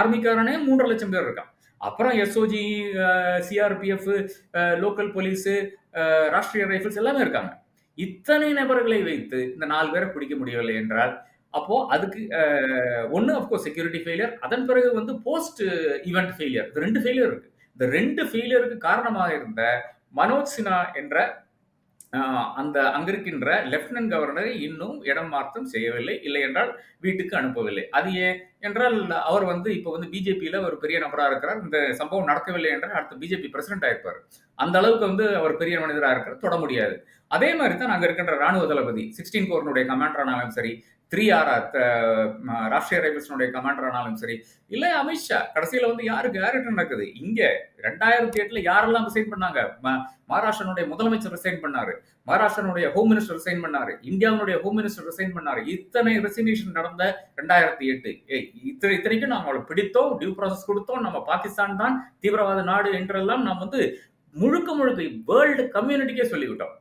ஆர்மிக்காரனே மூன்றரை லட்சம் பேர் இருக்கான். அப்புறம் SOG CRPF local police Rashtriya rifles எல்லாமே இருக்காங்க. இத்தனை நபர்களை வைத்து இந்த நாலு பேரை பிடிக்க முடியவில்லை என்றால் அப்போ அதுக்கு ஒன்று அஃப்கோர்ஸ் செக்யூரிட்டி ஃபெயிலியர் அதன் பிறகு வந்து போஸ்ட் ஈவெண்ட் ஃபெயிலியர் இது ரெண்டு ஃபெயிலியர் இருக்கு. இந்த ரெண்டு ஃபெயிலியருக்கு காரணமாக இருந்த மனோஜ் சின்ஹா என்ற அந்த அங்கிருக்கின்ற லெப்டினன்ட் கவர்னரை இன்னும் இடம் மாற்றம் செய்யவில்லை. இல்லை என்றால் வீட்டுக்கு அனுப்பவில்லை. அது ஏன்? என்றால் அவர் வந்து இப்போ வந்து பிஜேபியில் ஒரு பெரிய நபராக இருக்கிறார். இந்த சம்பவம் நடக்கவில்லை என்றால் அடுத்த பிஜேபி பிரசிடென்ட் ஆயிருப்பார். அந்த அளவுக்கு வந்து அவர் பெரிய மனிதராக இருக்கிறார் தொட முடியாது. அதே மாதிரி தான் அங்கே இருக்கின்ற ராணுவ தளபதி சிக்ஸ்டீன் கோர்னுடைய கமாண்டர் ஆனாலும் சரி த்ரீ ஆர் ராஷ்டிரிய ரைபிள்ஸ்னுடைய கமாண்டர் ஆனாலும் சரி இல்லை அமித்ஷா கடைசியில் வந்து யாருக்கு யாருக்கு நடக்குது? இங்கே ரெண்டாயிரத்தி எட்டில் யாரெல்லாம் ரிசைன் பண்ணாங்க? ம- மகாராஷ்டிரனுடைய முதலமைச்சர் ரிசைன் பண்ணாரு. மகாராஷ்டிரனுடைய ஹோம் மினிஸ்டர் ரிசைன் பண்ணாரு. இந்தியாவுடைய ஹோம் மினிஸ்டர் ரிசைன் பண்ணாரு. இத்தனை ரெசினேஷன் நடந்த ரெண்டாயிரத்தி எட்டு. ஏய், இத்தனை இத்தனைக்கும் நாங்க அவளை பிடித்தோம் டியூ ப்ராசஸ் கொடுத்தோம். நம்ம பாகிஸ்தான் தான் தீவிரவாத நாடு என்றெல்லாம் நாம் வந்து முழுக்க முழுக்க வேர்ல்டு கம்யூனிட்டிக்கே சொல்லிவிட்டோம்.